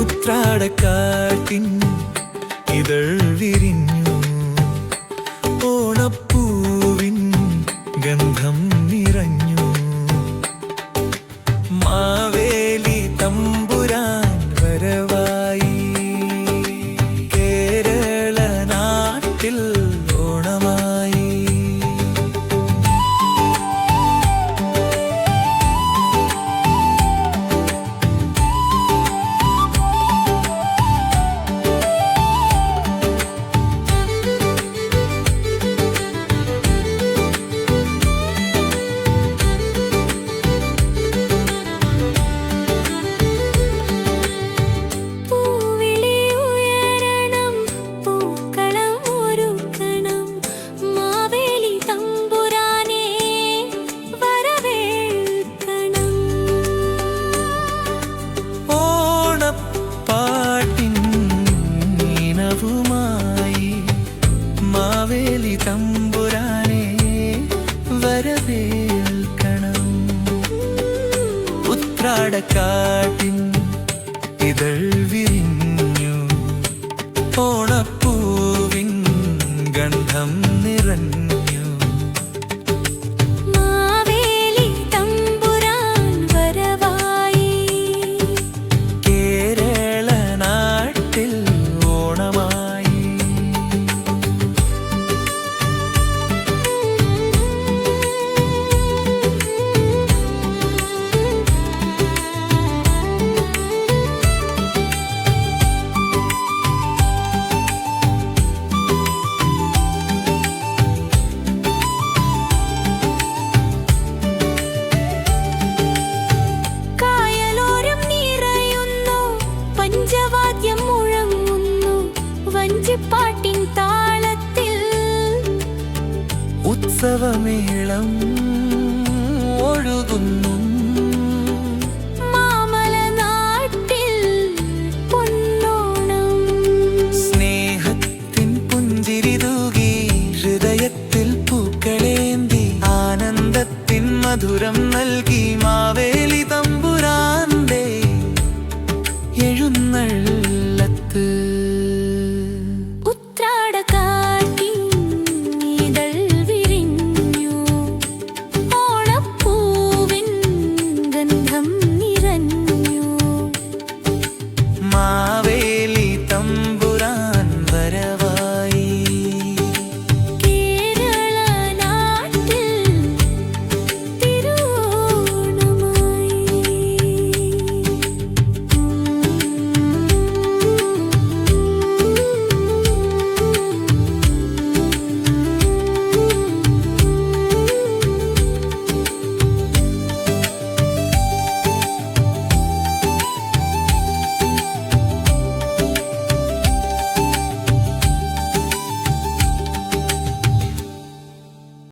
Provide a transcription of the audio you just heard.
ഉത്രാടക്കാട്ടിൻ ഇതൾ വിരിഞ്ഞു. ഓണപ്പൂവിൻ ഗന്ധം വരവേൽക്കണം ഉത്രാടക്കാട്ടിൻ ഇതൾ വിരിഞ്ഞു. ഓണപ്പൂവിൻ പഞ്ചവാദ്യം മുഴങ്ങുന്നു വഞ്ചിപ്പാട്ടിൻ താളത്തിൽ. ഉത്സവമേളം ഒഴുകുന്നു. മാമലനാട്ടിൽ പൊന്നോണം. സ്നേഹത്തിൻ പുഞ്ചിരി തൂകി ഹൃദയത്തിൽ പൂക്കളേന്തി ആനന്ദത്തിൻ മധുരം നൽകി മാവേ வெள்ளத்து